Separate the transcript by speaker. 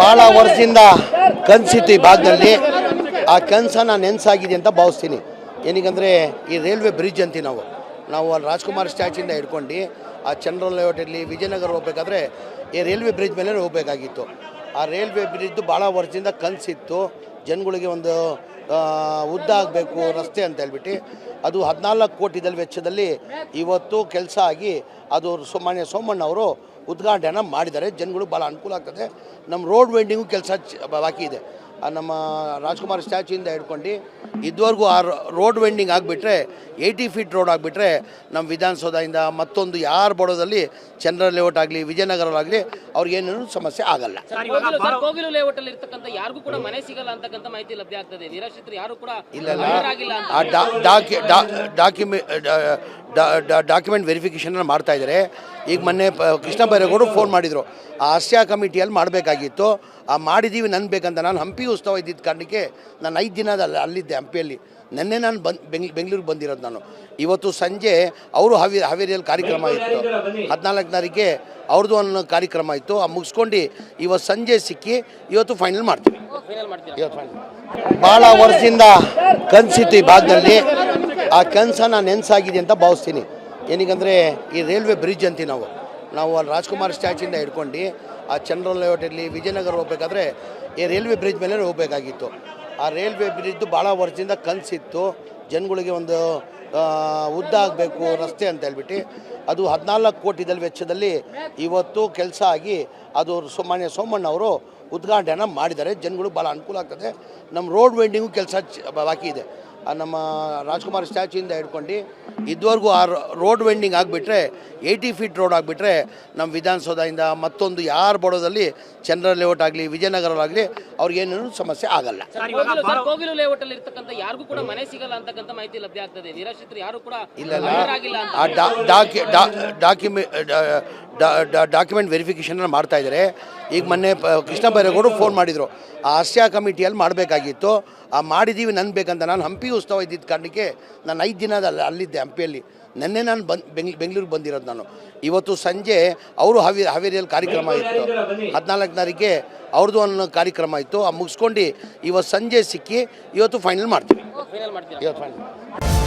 Speaker 1: ಭಾಳ ವರ್ಷದಿಂದ ಕನಸಿತ್ತು ಈ ಭಾಗದಲ್ಲಿ. ಆ ಕನಸನ್ನು ನೆನೆಸಾಗಿದೆ ಅಂತ ಭಾವಿಸ್ತೀನಿ. ಏನಕ್ಕಂದರೆ ಈ ರೈಲ್ವೆ ಬ್ರಿಡ್ಜ್ ಅಂತೀವಿ ನಾವು. ನಾವು ಅಲ್ಲಿ ರಾಜ್ಕುಮಾರ್ ಸ್ಟ್ಯಾಚಿಂದ ಹಿಡ್ಕೊಂಡು ಆ ಚಂದ್ರಲ್ ಲೇಔಟಲ್ಲಿ ವಿಜಯನಗರ ಹೋಗ್ಬೇಕಾದ್ರೆ ಈ ರೈಲ್ವೆ ಬ್ರಿಡ್ಜ್ ಮೇಲೆ ಹೋಗಬೇಕಾಗಿತ್ತು. ಆ ರೈಲ್ವೆ ಬ್ರಿಡ್ಜ್ ಭಾಳ ವರ್ಷದಿಂದ ಕನಸಿತ್ತು ಜನಗಳಿಗೆ ಒಂದು ಉದ್ದ ಆಗಬೇಕು ರಸ್ತೆ ಅಂತ ಹೇಳ್ಬಿಟ್ಟು ಅದು ಹದಿನಾಲ್ಕು ಕೋಟಿದಲ್ಲಿ ವೆಚ್ಚದಲ್ಲಿ ಇವತ್ತು ಕೆಲಸ ಆಗಿ ಅದು ಸುಮಾನ್ಯ ಸೋಮಣ್ಣ ಅವರು ಉದ್ಘಾಟನೆ ಮಾಡಿದ್ದಾರೆ. ಜನಗಳು ಭಾಳ ಅನುಕೂಲ ಆಗ್ತದೆ. ನಮ್ಮ ರೋಡ್ ವೆಂಡಿಂಗು ಕೆಲಸ ಬಾಕಿ ಇದೆ. ನಮ್ಮ ರಾಜ್ಕುಮಾರ್ ಸ್ಟ್ಯಾಚ್ಯೂಯಿಂದ ಹಿಡ್ಕೊಂಡು ಇದುವರೆಗೂ ಆ ರೋಡ್ ವೆಂಡಿಂಗ್ ಆಗಿಬಿಟ್ರೆ ಏಯ್ಟಿ ಫೀಟ್ ರೋಡ್ ಆಗಿಬಿಟ್ರೆ ನಮ್ಮ ವಿಧಾನಸೌಧದಿಂದ ಮತ್ತೊಂದು ಯಾರು ಬಡೋದಲ್ಲಿ ಚಂದ್ರ ಲೇಔಟ್ ಆಗಲಿ ವಿಜಯನಗರಲ್ಲಾಗಲಿ ಆಗಲಿ ಅವ್ರಿಗೇನೇನು ಸಮಸ್ಯೆ ಆಗಲ್ಲ.
Speaker 2: ಕೋಗಿಲು ಇರ್ತಕ್ಕಂಥ ಯಾರಿಗೂ ಕೂಡ ಮನೆ ಸಿಗಲ್ಲ ಅಂತಕ್ಕಂಥ ಮಾಹಿತಿ ಲಭ್ಯ ಆಗ್ತದೆ. ನಿರಾಶ್ರಿತರು ಯಾರು ಕೂಡ
Speaker 1: ಇಲ್ಲ ಆ ಡಾ ಡಾಕ್ಯುಮೆ ಡಾಕ್ಯುಮೆಂಟ್ ವೆರಿಫಿಕೇಷನ್ ಮಾಡ್ತಾ ಇದ್ದಾರೆ ಈಗ ಮೊನ್ನೆ ಕೃಷ್ಣ ಬೈರೇಗೌಡರು ಫೋನ್ ಮಾಡಿದರು. ಆ ಆಸ್ಯಾ ಕಮಿಟಿಯಲ್ಲಿ ಮಾಡಬೇಕಾಗಿತ್ತು. ಆ ಮಾಡಿದ್ದೀವಿ ನನ್ನ ಬೇಕಂತ. ನಾನು ಹಂಪಿ ಉತ್ಸವ ಇದ್ದಿದ್ದ ಕಾರಣಕ್ಕೆ ನಾನು ಐದು ದಿನ ಅಲ್ಲಿ ಅಲ್ಲಿದ್ದೆ ಹಂಪಿಯಲ್ಲಿ. ನಿನ್ನೆ ನಾನು ಬಂದು ಬೆಂಗ್ ಬೆಂಗಳೂರಿಗೆ ಬಂದಿರೋದು ನಾನು. ಇವತ್ತು ಸಂಜೆ ಅವರು ಹಾವಿ ಹಾವೇರಿಯಲ್ಲಿ ಕಾರ್ಯಕ್ರಮ ಇತ್ತು. ಹದಿನಾಲ್ಕು ತಾರೀಕಿಗೆ ಅವ್ರದ್ದು ಒಂದು ಕಾರ್ಯಕ್ರಮ ಇತ್ತು. ಆ ಮುಗಿಸ್ಕೊಂಡು ಇವತ್ತು ಸಂಜೆ ಸಿಕ್ಕಿ ಇವತ್ತು ಫೈನಲ್ ಮಾಡ್ತೀವಿ. ಇವತ್ತು ಫೈನಲ್ ಭಾಳ ವರ್ಷದಿಂದ ಕನಸಿತ್ತು ಈ ಭಾಗದಲ್ಲಿ. ಆ ಕನಸನ್ನು ನೆನೆಸಾಗಿದೆ ಅಂತ ಭಾವಿಸ್ತೀನಿ. ಏನಿಗಂದರೆ ಈ ರೈಲ್ವೆ ಬ್ರಿಡ್ಜ್ ಅಂತೀವಿ ನಾವು. ನಾವು ಅಲ್ಲಿ ರಾಜ್ಕುಮಾರ್ ಸ್ಟ್ಯಾಚಿಂದ ಹಿಡ್ಕೊಂಡು ಆ ಚಂದ್ರನ್ ಲೇಔಟಲ್ಲಿ ವಿಜಯನಗರ ಹೋಗ್ಬೇಕಾದ್ರೆ ಈ ರೈಲ್ವೆ ಬ್ರಿಡ್ಜ್ ಮೇಲೆ ಹೋಗಬೇಕಾಗಿತ್ತು. ಆ ರೈಲ್ವೆ ಬ್ರಿಡ್ಜ್ ಭಾಳ ವರ್ಷದಿಂದ ಕನಸಿತ್ತು. ಜನಗಳಿಗೆ ಒಂದು ಉದ್ದ ಆಗಬೇಕು, ರಸ್ತೆ ಅಂತ ಹೇಳ್ಬಿಟ್ಟು. ಅದು ಹದಿನಾಲ್ಕು ಕೋಟಿದಲ್ಲಿ ವೆಚ್ಚದಲ್ಲಿ ಇವತ್ತು ಕೆಲಸ ಆಗಿ ಅದು ಸುಮಾನ್ಯ ಸೋಮಣ್ಣ ಅವರು ಉದ್ಘಾಟನೆ ಮಾಡಿದ್ದಾರೆ. ಜನಗಳು ಭಾಳ ಅನುಕೂಲ ಆಗ್ತದೆ. ನಮ್ಮ ರೋಡ್ ವೆಂಡಿಂಗು ಕೆಲಸ ಬಾಕಿ ಇದೆ. ನಮ್ಮ ರಾಜ್ಕುಮಾರ್ ಸ್ಟ್ಯಾಚ್ಯೂಯಿಂದ ಹಿಡ್ಕೊಂಡು ಇದುವರೆಗೂ ಆ ರೋಡ್ ವೆಂಡಿಂಗ್ ಆಗಿಬಿಟ್ರೆ ಏಯ್ಟಿ ಫೀಟ್ ರೋಡ್ ಆಗಿಬಿಟ್ರೆ ನಮ್ಮ ವಿಧಾನಸೌಧದಿಂದ ಮತ್ತೊಂದು ಯಾರು ಬಡೋದಲ್ಲಿ ಚಂದ್ರ ಲೇಔಟ್ ಆಗಲಿ ವಿಜಯನಗರಲ್ಲಾಗಲಿ ಆಗಲಿ ಅವ್ರಿಗೇನೇನು ಸಮಸ್ಯೆ ಆಗಲ್ಲ.
Speaker 2: ಕೋಗಿಲು ಇರ್ತಕ್ಕಂಥ ಯಾರಿಗೂ ಕೂಡ ಮನೆ ಸಿಗಲ್ಲ ಅಂತಕ್ಕಂಥ ಮಾಹಿತಿ ಲಭ್ಯ ಆಗ್ತದೆ. ನಿರಾಶ್ರಿತರು ಯಾರು ಕೂಡ
Speaker 1: ಇಲ್ಲ ಆ ಡಾಕ್ಯುಮೆ ಡಾಕ್ಯುಮೆಂಟ್ ವೆರಿಫಿಕೇಷನನ್ನು ಮಾಡ್ತಾ ಇದ್ದಾರೆ ಈಗ ಮೊನ್ನೆ ಕೃಷ್ಣ ಬೈರೇಗೌಡರು ಫೋನ್ ಮಾಡಿದರು. ಆ ಆಸ್ಯಾ ಕಮಿಟಿಯಲ್ಲಿ ಮಾಡಬೇಕಾಗಿತ್ತು. ಆ ಮಾಡಿದ್ದೀವಿ ನನ್ನ ಬೇಕಂತ. ನಾನು ಹಂಪಿ ಉತ್ಸವ ಇದ್ದಿದ್ದ ಕಾರಣಕ್ಕೆ ನಾನು ಐದು ದಿನ ಅಲ್ಲಿ ಅಲ್ಲಿದ್ದೆ ಹಂಪಿಯಲ್ಲಿ. ನಿನ್ನೆ ನಾನು ಬಂದು ಬೆಂಗ್ ಬೆಂಗಳೂರಿಗೆ ಬಂದಿರೋದು ನಾನು. ಇವತ್ತು ಸಂಜೆ ಅವರು ಹಾವಿ ಹಾವೇರಿಯಲ್ಲಿ ಕಾರ್ಯಕ್ರಮ ಇತ್ತು. ಹದಿನಾಲ್ಕು ತಾರೀಕಿಗೆ ಅವ್ರದ್ದು ಒಂದು ಕಾರ್ಯಕ್ರಮ ಇತ್ತು. ಆ ಮುಗಿಸ್ಕೊಂಡು ಇವತ್ತು ಸಂಜೆ ಸಿಕ್ಕಿ ಇವತ್ತು ಫೈನಲ್ ಮಾಡ್ತೀವಿ. ಇವತ್ತು ಫೈನಲ್